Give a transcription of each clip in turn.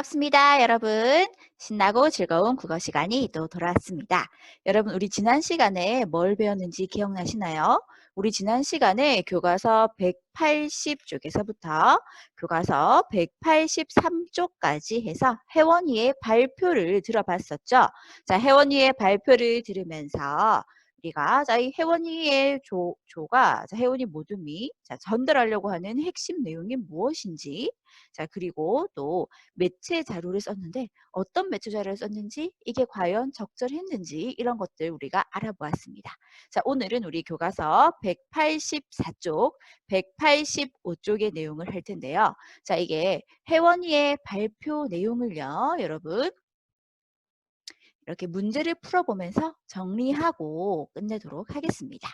반갑습니다, 여러분. 신나고 즐거운 국어 시간이 또 돌아왔습니다. 여러분, 우리 지난 시간에 뭘 배웠는지 기억나시나요? 우리 지난 시간에 교과서 180쪽에서부터 교과서 183쪽까지 해서 혜원이의 발표를 들어봤었죠. 자, 혜원이의 발표를 들으면서 우리가 자, 이 혜원이의 조, 조가 자, 혜원이 모둠이 자, 전달하려고 하는 핵심 내용이 무엇인지 자, 그리고 또 매체 자료를 썼는데 어떤 매체 자료를 썼는지 이게 과연 적절했는지 이런 것들 우리가 알아보았습니다. 자, 오늘은 우리 교과서 184쪽, 185쪽의 내용을 할 텐데요. 자, 이게 혜원이의 발표 내용을요, 여러분. 이렇게 문제를 풀어보면서 정리하고 끝내도록 하겠습니다.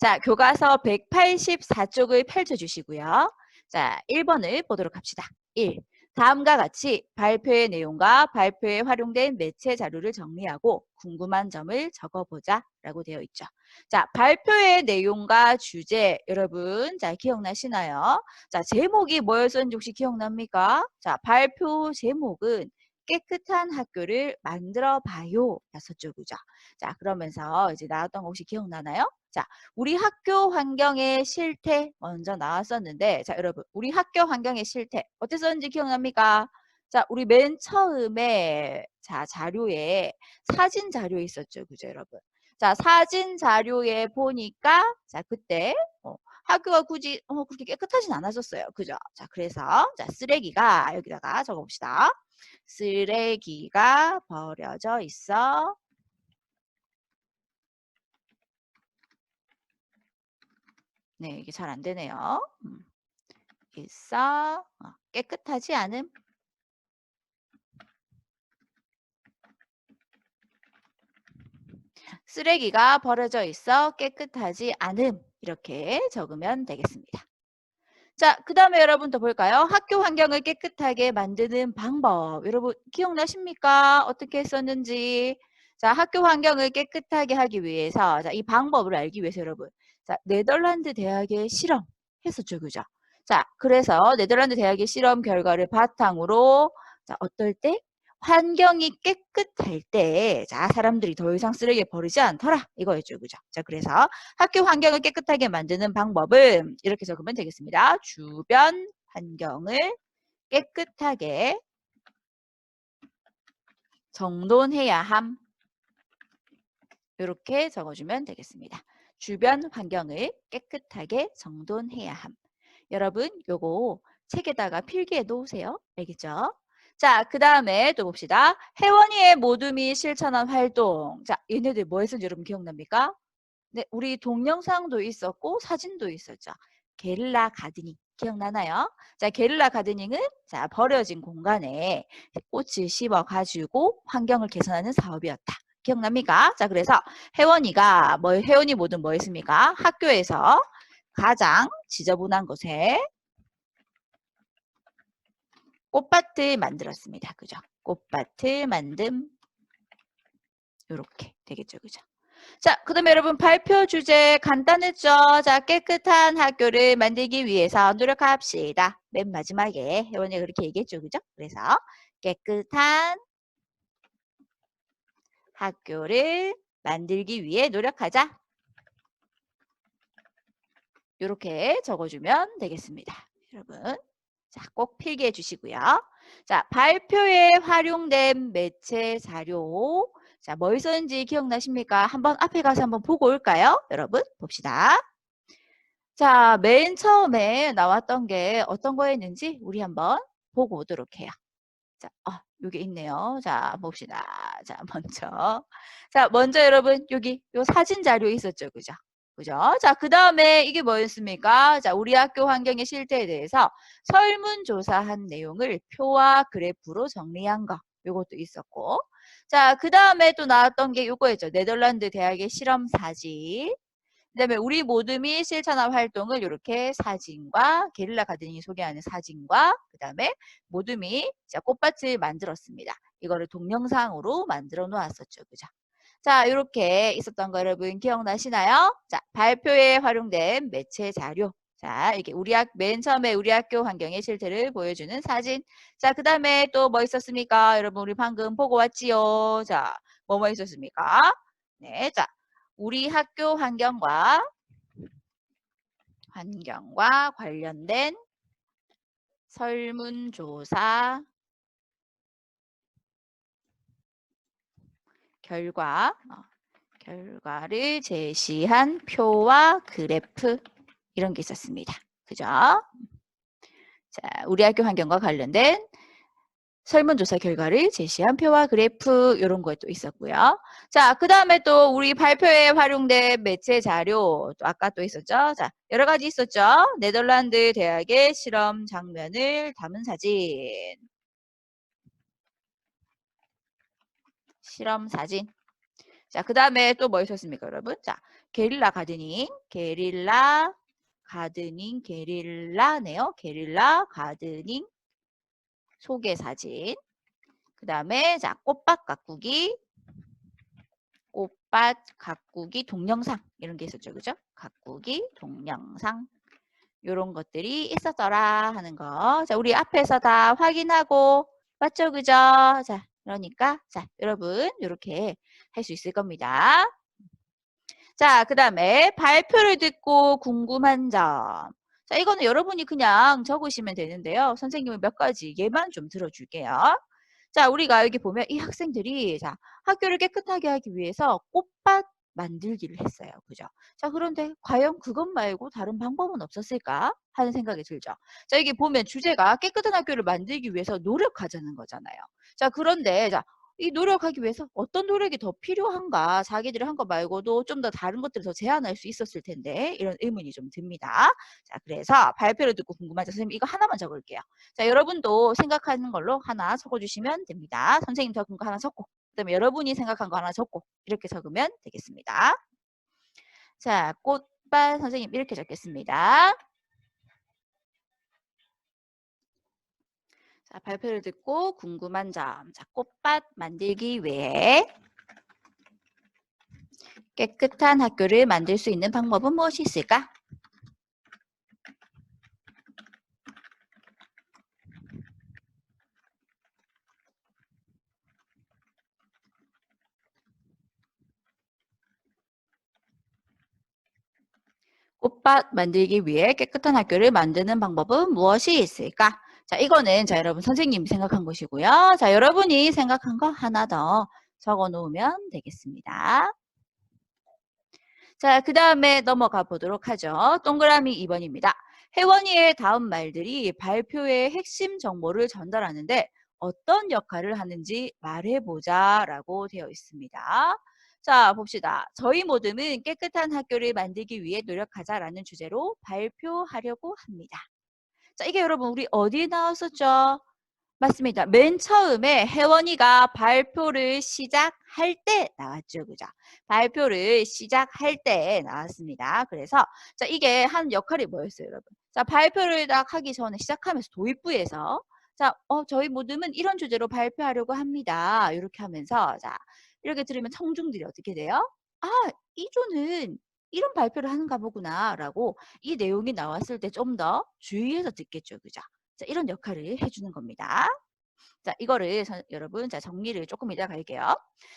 자, 교과서 184쪽을 펼쳐주시고요. 자, 1번을 보도록 합시다. 1. 다음과 같이 발표의 내용과 발표에 활용된 매체 자료를 정리하고 궁금한 점을 적어보자 라고 되어 있죠. 자, 발표의 내용과 주제 여러분 자 기억나시나요? 자, 제목이 뭐였었는지 혹시 기억납니까? 자, 발표 제목은 깨끗한 학교를 만들어 봐요. 였었죠. 그죠? 자, 그러면서 이제 나왔던 거 혹시 기억나나요? 자, 우리 학교 환경의 실태 먼저 나왔었는데, 자, 여러분, 우리 학교 환경의 실태 어땠었는지 기억납니까? 자, 우리 맨 처음에 자, 자료에 사진 자료 있었죠. 그죠, 여러분? 자, 사진 자료에 보니까 자, 그때 어, 학교가 굳이 어, 그렇게 깨끗하진 않았었어요. 그죠? 자, 그래서 자, 쓰레기가 여기다가 적어 봅시다. 쓰레기가 버려져 있어. 네, 이게 잘 안 되네요. 음. 있어. 어, 깨끗하지 않음. 쓰레기가 버려져 있어 깨끗하지 않음. 이렇게 적으면 되겠습니다. 자, 그 다음에 여러분 더 볼까요? 학교 환경을 깨끗하게 만드는 방법. 여러분 기억나십니까? 어떻게 했었는지. 자, 학교 환경을 깨끗하게 하기 위해서 자, 이 방법을 알기 위해서 여러분. 자, 네덜란드 대학의 실험 했었죠. 그죠? 자, 그래서 네덜란드 대학의 실험 결과를 바탕으로 자, 어떨 때 환경이 깨끗할 때, 자, 사람들이 더 이상 쓰레기 버리지 않더라. 이거였죠. 그죠? 자, 그래서 학교 환경을 깨끗하게 만드는 방법은 이렇게 적으면 되겠습니다. 주변 환경을 깨끗하게 정돈해야 함. 이렇게 적어주면 되겠습니다. 주변 환경을 깨끗하게 정돈해야 함. 여러분, 요거 책에다가 필기해 놓으세요. 알겠죠? 자, 그 다음에 또 봅시다. 혜원이의 모둠이 실천한 활동. 자, 얘네들 뭐 했는지 여러분 기억납니까? 네, 우리 동영상도 있었고 사진도 있었죠. 게릴라 가드닝 기억나나요? 자, 게릴라 가드닝은 자 버려진 공간에 꽃을 심어 가지고 환경을 개선하는 사업이었다. 기억납니까? 자, 그래서 혜원이가 뭐 혜원이 모든 뭐 했습니까? 학교에서 가장 지저분한 곳에 꽃밭을 만들었습니다. 그죠? 꽃밭을 만듦. 이렇게 되겠죠. 그죠? 자, 그 다음에 여러분 발표 주제 간단했죠? 자, 깨끗한 학교를 만들기 위해서 노력합시다. 맨 마지막에 혜원이가 그렇게 얘기했죠. 그죠? 그래서 깨끗한 학교를 만들기 위해 노력하자. 이렇게 적어주면 되겠습니다. 여러분. 자, 꼭 필기해 주시고요. 자, 발표에 활용된 매체 자료. 자, 뭘 썼는지 기억나십니까? 한번 앞에 가서 한번 보고 올까요? 여러분, 봅시다. 자, 맨 처음에 나왔던 게 어떤 거였는지 우리 한번 보고 오도록 해요. 자, 어, 여기 있네요. 자, 봅시다. 자, 먼저. 자, 먼저 여러분, 여기 요 사진 자료 있었죠. 그죠? 그죠? 자, 그 다음에 이게 뭐였습니까? 자, 우리 학교 환경의 실태에 대해서 설문조사한 내용을 표와 그래프로 정리한 거. 요것도 있었고. 자, 그 다음에 또 나왔던 게 요거였죠. 네덜란드 대학의 실험 사진. 그 다음에 우리 모둠이 실천한 활동을 이렇게 사진과 게릴라 가든이 소개하는 사진과 그 다음에 모둠이 꽃밭을 만들었습니다. 이거를 동영상으로 만들어 놓았었죠. 그죠? 자, 이렇게 있었던 거 여러분 기억나시나요? 자, 발표에 활용된 매체 자료. 자, 이게 우리 학, 맨 처음에 우리 학교 환경의 실태를 보여주는 사진. 자, 그 다음에 또 뭐 있었습니까? 여러분, 우리 방금 보고 왔지요? 자, 뭐뭐 있었습니까? 네, 자, 우리 학교 환경과 환경과 관련된 설문조사 결과, 어, 결과를 제시한 표와 그래프 이런 게 있었습니다. 그죠? 자, 우리 학교 환경과 관련된 설문조사 결과를 제시한 표와 그래프 이런 것도 있었고요. 자, 그 다음에 또 우리 발표에 활용된 매체 자료 또 아까 또 있었죠. 자, 여러 가지 있었죠. 네덜란드 대학의 실험 장면을 담은 사진. 실험 사진. 자, 그 다음에 또 뭐 있었습니까, 여러분? 자, 게릴라 가드닝, 게릴라 가드닝, 게릴라네요. 게릴라 가드닝 소개 사진. 그 다음에 자 꽃밭 가꾸기, 꽃밭 가꾸기 동영상 이런 게 있었죠, 그죠? 가꾸기 동영상 이런 것들이 있었더라 하는 거. 자, 우리 앞에서 다 확인하고 맞죠, 그죠? 자, 그러니까 자 여러분 이렇게 할 수 있을 겁니다. 자, 그 다음에 발표를 듣고 궁금한 점. 자, 이거는 여러분이 그냥 적으시면 되는데요. 선생님은 몇 가지 예만 좀 들어줄게요. 자, 우리가 여기 보면 이 학생들이 자, 학교를 깨끗하게 하기 위해서 꽃밭 만들기를 했어요. 그죠? 자, 그런데 과연 그것 말고 다른 방법은 없었을까? 하는 생각이 들죠. 자, 여기 보면 주제가 깨끗한 학교를 만들기 위해서 노력하자는 거잖아요. 자, 그런데 자, 이 노력하기 위해서 어떤 노력이 더 필요한가 자기들이 한거 말고도 좀 더 다른 것들을 더 제안할 수 있었을 텐데 이런 의문이 좀 듭니다. 자 그래서 발표를 듣고 궁금하죠. 선생님 이거 하나만 적을게요. 자 여러분도 생각하는 걸로 하나 적어주시면 됩니다. 선생님 적은 거 하나 적고 그 다음에 여러분이 생각한 거 하나 적고 이렇게 적으면 되겠습니다. 자 꽃밭 선생님 이렇게 적겠습니다. 자, 발표를 듣고 궁금한 점. 자, 꽃밭 만들기 외에 깨끗한 학교를 만들 수 있는 방법은 무엇이 있을까? 꽃밭 만들기 위해 깨끗한 학교를 만드는 방법은 무엇이 있을까? 자, 이거는 자, 여러분 선생님이 생각한 것이고요. 자, 여러분이 생각한 거 하나 더 적어 놓으면 되겠습니다. 자, 그 다음에 넘어가 보도록 하죠. 동그라미 2번입니다. 혜원이의 다음 말들이 발표의 핵심 정보를 전달하는데 어떤 역할을 하는지 말해보자 라고 되어 있습니다. 자, 봅시다. 저희 모두는 깨끗한 학교를 만들기 위해 노력하자라는 주제로 발표하려고 합니다. 자, 이게 여러분 우리 어디에 나왔었죠? 맞습니다. 맨 처음에 혜원이가 발표를 시작할 때 나왔죠. 그죠? 발표를 시작할 때 나왔습니다. 그래서 자 이게 한 역할이 뭐였어요, 여러분? 자 발표를 딱 하기 전에 시작하면서 도입부에서 자 어, 저희 모두는 이런 주제로 발표하려고 합니다. 이렇게 하면서 자 이렇게 들으면 청중들이 어떻게 돼요? 아, 이조는 이런 발표를 하는가 보구나 라고 이 내용이 나왔을 때 좀 더 주의해서 듣겠죠. 그죠? 자, 이런 역할을 해주는 겁니다. 자, 이거를 서, 여러분 자 정리를 조금 이따 갈게요.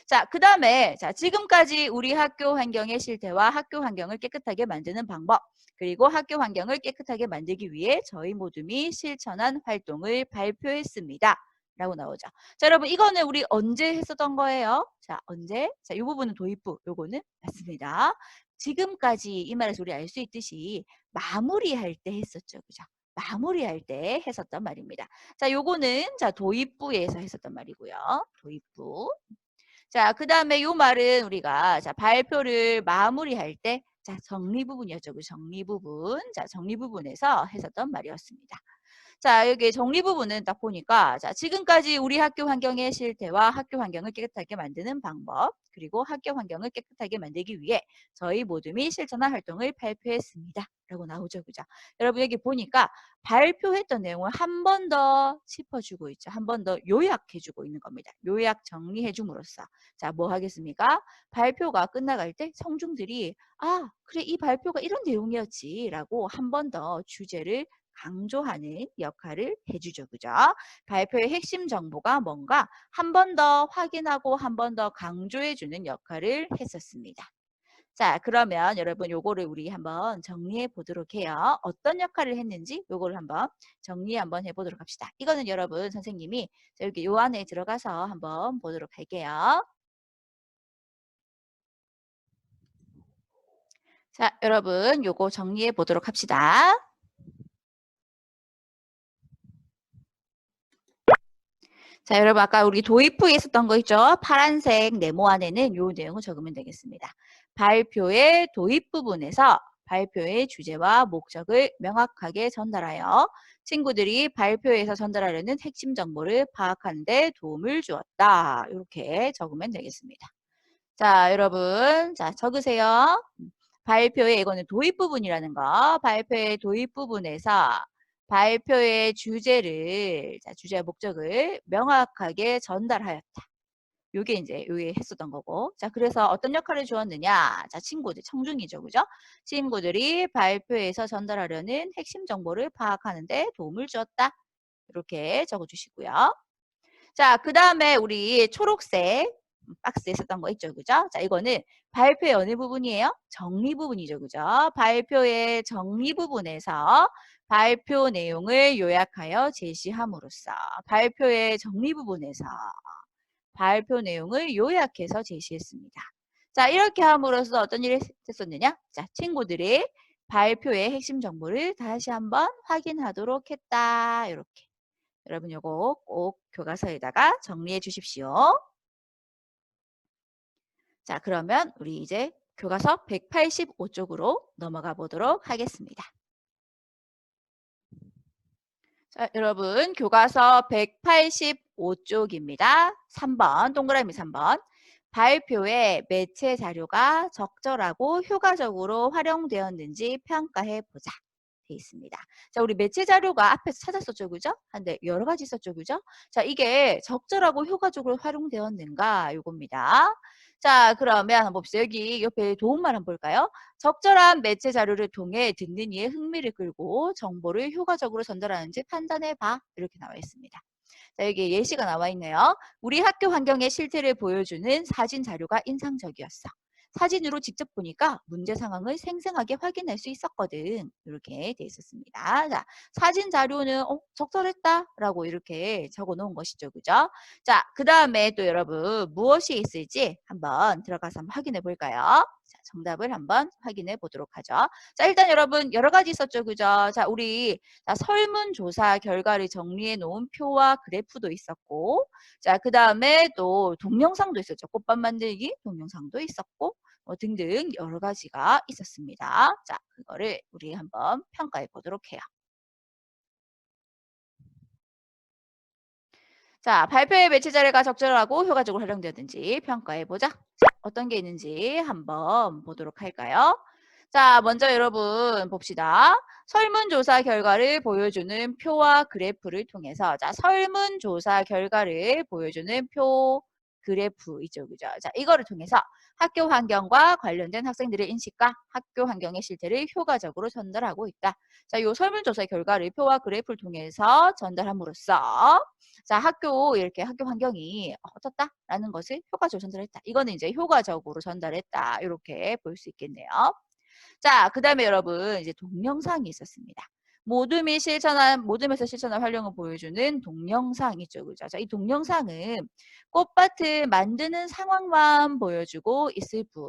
자, 그 다음에 자 지금까지 우리 학교 환경의 실태와 학교 환경을 깨끗하게 만드는 방법 그리고 학교 환경을 깨끗하게 만들기 위해 저희 모둠이 실천한 활동을 발표했습니다. 라고 나오죠. 자, 여러분 이거는 우리 언제 했었던 거예요? 자, 언제? 자, 이 부분은 도입부, 요거는 맞습니다. 지금까지 이 말에서 우리 알 수 있듯이 마무리할 때 했었죠. 그죠? 마무리할 때 했었던 말입니다. 자, 요거는 자 도입부에서 했었던 말이고요. 도입부. 자, 그 다음에 요 말은 우리가 자 발표를 마무리할 때 자, 정리 부분이었죠. 그 정리 부분. 자, 정리 부분에서 했었던 말이었습니다. 자, 여기 정리 부분은 딱 보니까 자, 지금까지 우리 학교 환경의 실태와 학교 환경을 깨끗하게 만드는 방법 그리고 학교 환경을 깨끗하게 만들기 위해 저희 및 실천한 활동을 발표했습니다. 라고 나오죠. 그죠? 여러분 여기 보니까 발표했던 내용을 한 번 더 짚어주고 있죠. 한 번 더 요약해주고 있는 겁니다. 요약 정리해줌으로써 자, 뭐 하겠습니까? 발표가 끝나갈 때 성중들이 아, 그래 이 발표가 이런 내용이었지 라고 한 번 더 주제를 강조하는 역할을 해주죠. 그죠? 발표의 핵심 정보가 뭔가 한 번 더 확인하고 한 번 더 강조해주는 역할을 했었습니다. 자, 그러면 여러분 요거를 우리 한번 정리해 보도록 해요. 어떤 역할을 했는지 요거를 한번 정리 한번 해 보도록 합시다. 이거는 여러분 선생님이 여기 요 안에 들어가서 한번 보도록 할게요. 자, 여러분 요거 정리해 보도록 합시다. 자, 여러분 아까 우리 도입부에 있었던 거 있죠? 파란색 네모 안에는 요 내용을 적으면 되겠습니다. 발표의 도입 부분에서 발표의 주제와 목적을 명확하게 전달하여 친구들이 발표에서 전달하려는 핵심 정보를 파악하는 데 도움을 주었다. 이렇게 적으면 되겠습니다. 자, 여러분. 자, 적으세요. 발표의 이거는 도입 부분이라는 거. 발표의 도입 부분에서 발표의 주제를, 자, 주제와 목적을 명확하게 전달하였다. 요게 이제 요게 했었던 거고. 자, 그래서 어떤 역할을 주었느냐? 자, 친구들, 청중이죠. 그죠? 친구들이 발표에서 전달하려는 핵심 정보를 파악하는 데 도움을 주었다. 이렇게 적어 주시고요. 자, 그 다음에 우리 초록색 박스에 있었던 거 있죠. 그죠? 자, 이거는 발표의 어느 부분이에요? 정리 부분이죠. 그죠? 발표의 정리 부분에서 발표 내용을 요약하여 제시함으로써 발표의 정리 부분에서 발표 내용을 요약해서 제시했습니다. 자, 이렇게 함으로써 어떤 일이 됐었느냐? 자, 친구들이 발표의 핵심 정보를 다시 한번 확인하도록 했다. 이렇게. 여러분 요거 꼭 교과서에다가 정리해 주십시오. 자, 그러면 우리 이제 교과서 185쪽으로 넘어가 보도록 하겠습니다. 자, 여러분 교과서 185쪽입니다. 3번 동그라미 3번 발표에 매체 자료가 적절하고 효과적으로 활용되었는지 평가해 보자. 돼 있습니다. 자, 우리 매체 자료가 앞에서 찾았었죠, 그죠? 한데 여러 가지 있었죠, 그죠? 자, 이게 적절하고 효과적으로 활용되었는가 요겁니다. 자, 그러면 봅시다. 여기 옆에 도움말 한번 볼까요? 적절한 매체 자료를 통해 듣는 이의 흥미를 끌고 정보를 효과적으로 전달하는지 판단해 봐. 이렇게 나와 있습니다. 자, 여기 예시가 나와 있네요. 우리 학교 환경의 실태를 보여주는 사진 자료가 인상적이었어. 사진으로 직접 보니까 문제 상황을 생생하게 확인할 수 있었거든. 이렇게 돼 있었습니다. 자, 사진 자료는 어, 적절했다라고 이렇게 적어 놓은 것이죠. 그죠? 자, 그 다음에 또 여러분 무엇이 있을지 한번 들어가서 한번 확인해 볼까요? 자, 정답을 한번 확인해 보도록 하죠. 자, 일단 여러분 여러 가지 있었죠. 그죠? 자, 우리 자, 설문조사 결과를 정리해 놓은 표와 그래프도 있었고 자, 그 다음에 또 동영상도 있었죠. 꽃밭 만들기 동영상도 있었고 뭐 등등 여러 가지가 있었습니다. 자, 그거를 우리 한번 평가해 보도록 해요. 자, 발표의 매체 자료가 적절하고 효과적으로 활용되었는지 평가해 보자. 자, 어떤 게 있는지 한번 보도록 할까요? 자, 먼저 여러분 봅시다. 설문조사 결과를 보여주는 표와 그래프를 통해서 자, 설문조사 결과를 보여주는 표, 그래프 있죠. 그죠? 자, 이거를 통해서 학교 환경과 관련된 학생들의 인식과 학교 환경의 실태를 효과적으로 전달하고 있다. 자, 요 설문조사 결과를 표와 그래프를 통해서 전달함으로써 자, 학교 이렇게 학교 환경이 어떻다라는 것을 효과적으로 전달했다. 이거는 이제 효과적으로 전달했다. 이렇게 볼 수 있겠네요. 자, 그 다음에 여러분 이제 동영상이 있었습니다. 모둠 이 실천한 모둠에서 실천한 활용을 보여주는 동영상이죠, 그죠? 자, 이 동영상은 꽃밭을 만드는 상황만 보여주고 있을 뿐.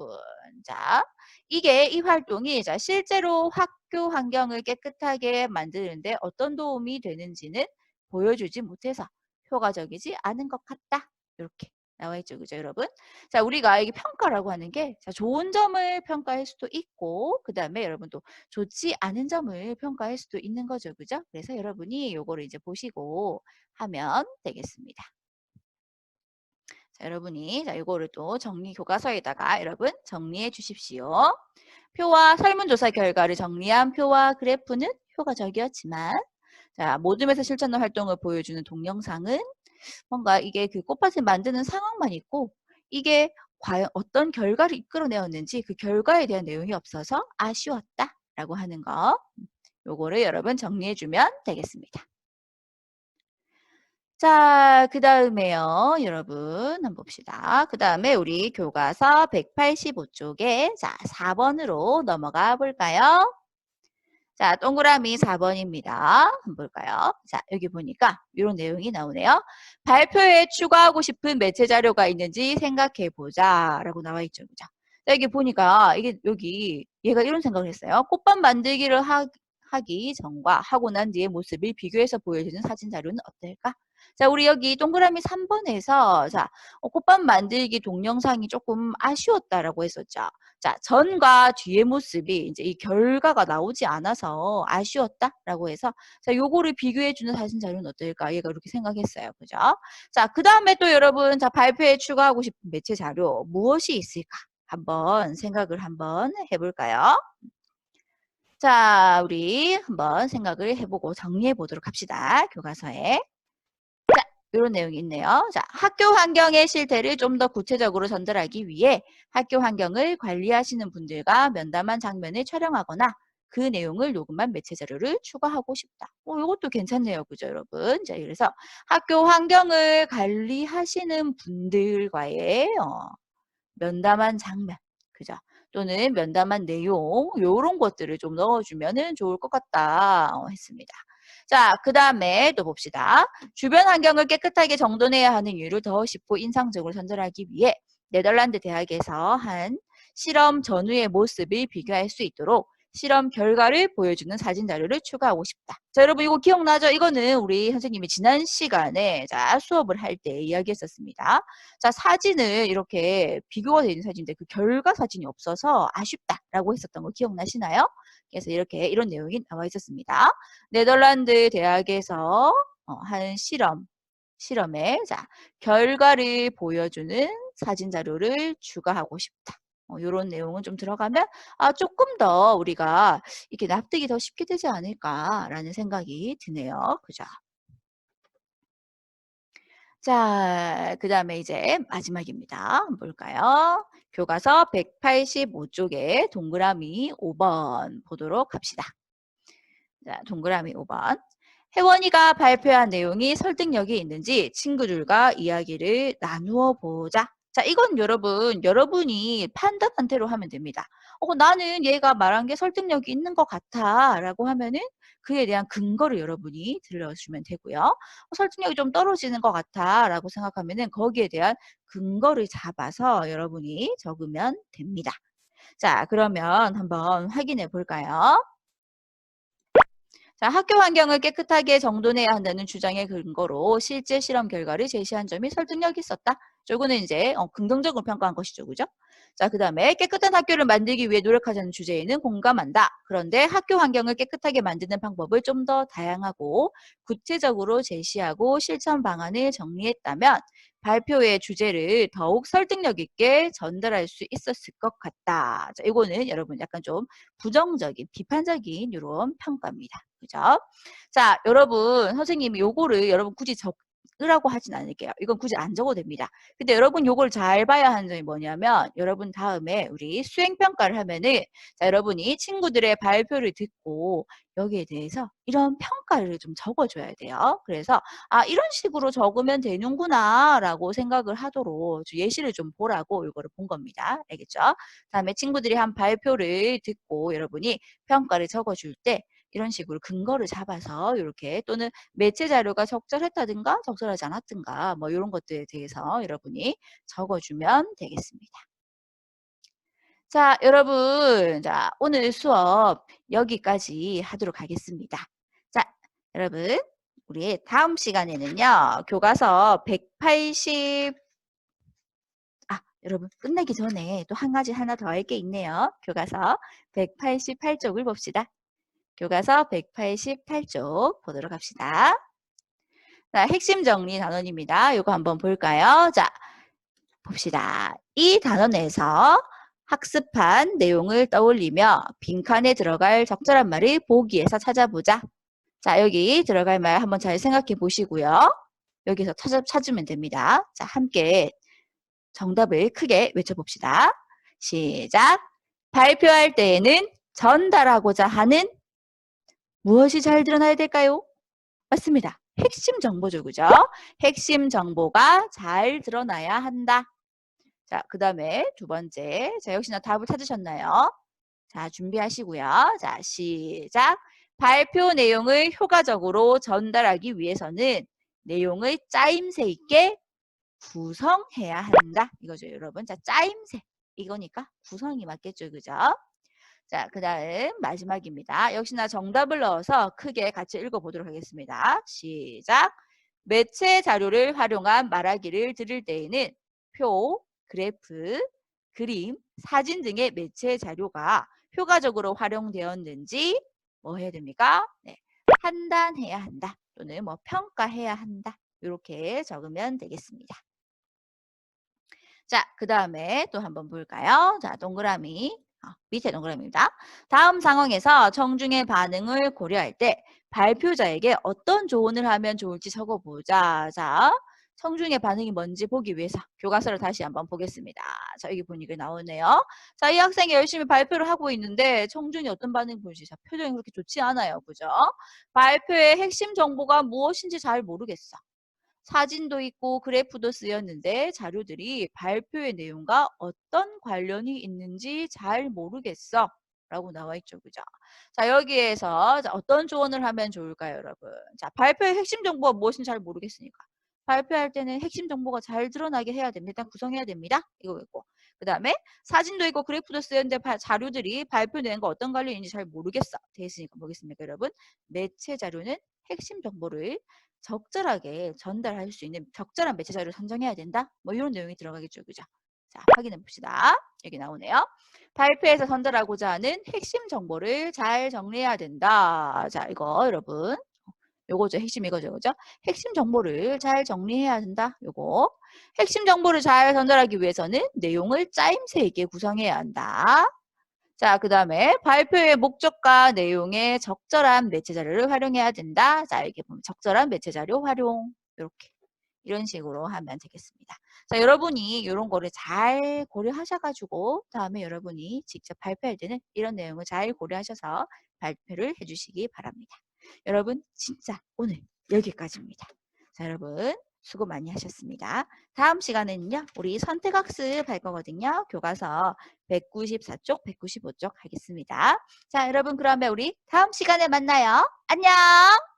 자, 이게 이 활동이 자 실제로 학교 환경을 깨끗하게 만드는데 어떤 도움이 되는지는 보여주지 못해서 효과적이지 않은 것 같다. 이렇게 나와 있죠. 그죠, 여러분? 자, 우리가 이게 평가라고 하는 게 자, 좋은 점을 평가할 수도 있고 그다음에 여러분 또 좋지 않은 점을 평가할 수도 있는 거죠. 그죠? 그래서 여러분이 요거를 이제 보시고 하면 되겠습니다. 자, 여러분이 자, 요거를 또 정리 교과서에다가 여러분 정리해 주십시오. 표와 설문조사 결과를 정리한 표와 그래프는 효과적이었지만 자, 모둠에서 실천 활동을 보여주는 동영상은 뭔가 이게 그 꽃밭을 만드는 상황만 있고 이게 과연 어떤 결과를 이끌어내었는지 그 결과에 대한 내용이 없어서 아쉬웠다 라고 하는 거 요거를 여러분 정리해주면 되겠습니다. 자, 그 다음에요, 여러분, 한번 봅시다. 그 다음에 우리 교과서 185쪽에, 자, 4번으로 넘어가 볼까요? 자, 동그라미 4번입니다. 한번 볼까요? 자, 여기 보니까 이런 내용이 나오네요. 발표에 추가하고 싶은 매체 자료가 있는지 생각해 보자. 라고 나와 있죠. 그죠? 자, 여기 보니까 이게 여기 얘가 이런 생각을 했어요. 꽃밭 만들기를 하, 하기 전과 하고 난 뒤의 모습을 비교해서 보여주는 사진 자료는 어떨까? 자, 우리 여기 동그라미 3번에서 자, 어, 꽃밭 만들기 동영상이 조금 아쉬웠다라고 했었죠. 자, 전과 뒤의 모습이 이제 이 결과가 나오지 않아서 아쉬웠다라고 해서 자, 요거를 비교해 주는 사진 자료는 어떨까? 얘가 그렇게 생각했어요. 그죠? 자, 그다음에 또 여러분 자, 발표에 추가하고 싶은 매체 자료 무엇이 있을까? 한번 생각을 한번 해 볼까요? 자, 우리 한번 생각을 해보고 정리해 보도록 합시다. 교과서에. 이런 내용이 있네요. 자, 학교 환경의 실태를 좀 더 구체적으로 전달하기 위해 학교 환경을 관리하시는 분들과 면담한 장면을 촬영하거나 그 내용을 녹음한 매체 자료를 추가하고 싶다. 어, 이것도 괜찮네요. 그죠, 여러분? 자, 그래서 학교 환경을 관리하시는 분들과의 어, 면담한 장면. 그죠? 또는 면담한 내용, 요런 것들을 좀 넣어주면 좋을 것 같다 어, 했습니다. 자, 그 다음에 또 봅시다. 주변 환경을 깨끗하게 정돈해야 하는 이유를 더 쉽고 인상적으로 전달하기 위해 네덜란드 대학에서 한 실험 전후의 모습을 비교할 수 있도록 실험 결과를 보여주는 사진 자료를 추가하고 싶다. 자, 여러분 이거 기억나죠? 이거는 우리 선생님이 지난 시간에 자, 수업을 할 때 이야기했었습니다. 자, 사진을 이렇게 비교가 되는 사진인데 그 결과 사진이 없어서 아쉽다라고 했었던 거 기억나시나요? 그래서 이렇게 이런 내용이 나와 있었습니다. 네덜란드 대학에서 어, 한 실험, 실험에 자 결과를 보여주는 사진 자료를 추가하고 싶다. 어, 이런 내용은 좀 들어가면 아 조금 더 우리가 이렇게 납득이 더 쉽게 되지 않을까라는 생각이 드네요. 그죠? 자, 그 다음에 이제 마지막입니다. 볼까요? 교과서 185쪽에 동그라미 5번 보도록 합시다. 자, 동그라미 5번. 혜원이가 발표한 내용이 설득력이 있는지 친구들과 이야기를 나누어 보자. 자, 이건 여러분, 여러분이 판단한 대로 하면 됩니다. 어, 나는 얘가 말한 게 설득력이 있는 것 같아. 라고 하면은 그에 대한 근거를 여러분이 들려주면 되고요. 어, 설득력이 좀 떨어지는 것 같아. 라고 생각하면은 거기에 대한 근거를 잡아서 여러분이 적으면 됩니다. 자, 그러면 한번 확인해 볼까요? 자, 학교 환경을 깨끗하게 정돈해야 한다는 주장의 근거로 실제 실험 결과를 제시한 점이 설득력 있었다. 저거는 이제 어, 긍정적으로 평가한 것이죠. 그죠? 자, 그 다음에 깨끗한 학교를 만들기 위해 노력하자는 주제에는 공감한다. 그런데 학교 환경을 깨끗하게 만드는 방법을 좀 더 다양하고 구체적으로 제시하고 실천 방안을 정리했다면 발표의 주제를 더욱 설득력 있게 전달할 수 있었을 것 같다. 자, 이거는 여러분 약간 좀 부정적인, 비판적인 이런 평가입니다. 그죠? 자, 여러분, 선생님이 요거를 여러분 굳이 적, 으라고 하진 않을게요. 이건 굳이 안 적어도 됩니다. 근데 여러분 요걸 잘 봐야 하는 점이 뭐냐면 여러분 다음에 우리 수행평가를 하면은 자 여러분이 친구들의 발표를 듣고 여기에 대해서 이런 평가를 좀 적어줘야 돼요. 그래서 아 이런 식으로 적으면 되는구나 라고 생각을 하도록 예시를 좀 보라고 이거를 본 겁니다. 알겠죠? 다음에 친구들이 한 발표를 듣고 여러분이 평가를 적어줄 때 이런 식으로 근거를 잡아서 이렇게 또는 매체 자료가 적절했다든가 적절하지 않았든가 뭐 이런 것들에 대해서 여러분이 적어주면 되겠습니다. 자, 여러분. 자, 오늘 수업 여기까지 하도록 하겠습니다. 자, 여러분. 우리 다음 시간에는요. 교과서 180 여러분 끝내기 전에 또 한 가지 하나 더 할 게 있네요. 교과서 188쪽을 봅시다. 교과서 188쪽 보도록 합시다. 자, 핵심 정리 단원입니다. 이거 한번 볼까요? 자, 봅시다. 이 단원에서 학습한 내용을 떠올리며 빈칸에 들어갈 적절한 말을 보기에서 찾아보자. 자, 여기 들어갈 말 한번 잘 생각해 보시고요. 여기서 찾아, 찾으면 됩니다. 자, 함께 정답을 크게 외쳐봅시다. 시작. 발표할 때에는 전달하고자 하는 무엇이 잘 드러나야 될까요? 맞습니다. 핵심 정보죠, 그죠? 핵심 정보가 잘 드러나야 한다. 자, 그 다음에 두 번째. 자, 역시나 답을 찾으셨나요? 자, 준비하시고요. 자, 시작. 발표 내용을 효과적으로 전달하기 위해서는 내용을 짜임새 있게 구성해야 한다. 이거죠, 여러분. 자, 짜임새. 이거니까 구성이 맞겠죠, 그죠? 자, 그 다음 마지막입니다. 역시나 정답을 넣어서 크게 같이 읽어보도록 하겠습니다. 시작. 매체 자료를 활용한 말하기를 들을 때에는 표, 그래프, 그림, 사진 등의 매체 자료가 효과적으로 활용되었는지 뭐 해야 됩니까? 네. 판단해야 한다. 또는 뭐 평가해야 한다. 이렇게 적으면 되겠습니다. 자, 그 다음에 또 한번 볼까요? 자, 동그라미. 아, 밑에 동그라미입니다. 다음 상황에서 청중의 반응을 고려할 때 발표자에게 어떤 조언을 하면 좋을지 적어보자. 자, 청중의 반응이 뭔지 보기 위해서 교과서를 다시 한번 보겠습니다. 자, 여기 보니까 나오네요. 자, 이 학생이 열심히 발표를 하고 있는데 청중이 어떤 반응 보이지? 자, 표정이 그렇게 좋지 않아요. 그죠? 발표의 핵심 정보가 무엇인지 잘 모르겠어. 사진도 있고 그래프도 쓰였는데 자료들이 발표의 내용과 어떤 관련이 있는지 잘 모르겠어. 라고 나와 있죠. 그죠? 자, 여기에서 자, 어떤 조언을 하면 좋을까요, 여러분? 자, 발표의 핵심 정보가 무엇인지 잘 모르겠으니까. 발표할 때는 핵심 정보가 잘 드러나게 해야 됩니다. 구성해야 됩니다. 이거 있고. 그 다음에 사진도 있고 그래프도 쓰였는데 바, 자료들이 발표 내용과 어떤 관련인지 잘 모르겠어. 돼 있으니까 뭐겠습니까, 여러분? 매체 자료는 핵심 정보를 적절하게 전달할 수 있는 적절한 매체 자료를 선정해야 된다. 뭐 이런 내용이 들어가겠죠. 그죠? 자, 확인해 봅시다. 여기 나오네요. 발표에서 전달하고자 하는 핵심 정보를 잘 정리해야 된다. 자, 이거 여러분. 요거죠. 핵심 이거죠. 그죠? 핵심 정보를 잘 정리해야 된다. 요거. 핵심 정보를 잘 전달하기 위해서는 내용을 짜임새 있게 구성해야 한다. 자, 그 다음에 발표의 목적과 내용에 적절한 매체 자료를 활용해야 된다. 자, 이렇게 보면 적절한 매체 자료 활용. 이렇게. 이런 식으로 하면 되겠습니다. 자, 여러분이 이런 거를 잘 고려하셔가지고 다음에 여러분이 직접 발표할 때는 이런 내용을 잘 고려하셔서 발표를 해주시기 바랍니다. 여러분 진짜 오늘 여기까지입니다. 자, 여러분 수고 많이 하셨습니다. 다음 시간에는요. 우리 선택학습 할 거거든요. 교과서 194쪽, 195쪽 하겠습니다. 자, 여러분 그러면 우리 다음 시간에 만나요. 안녕!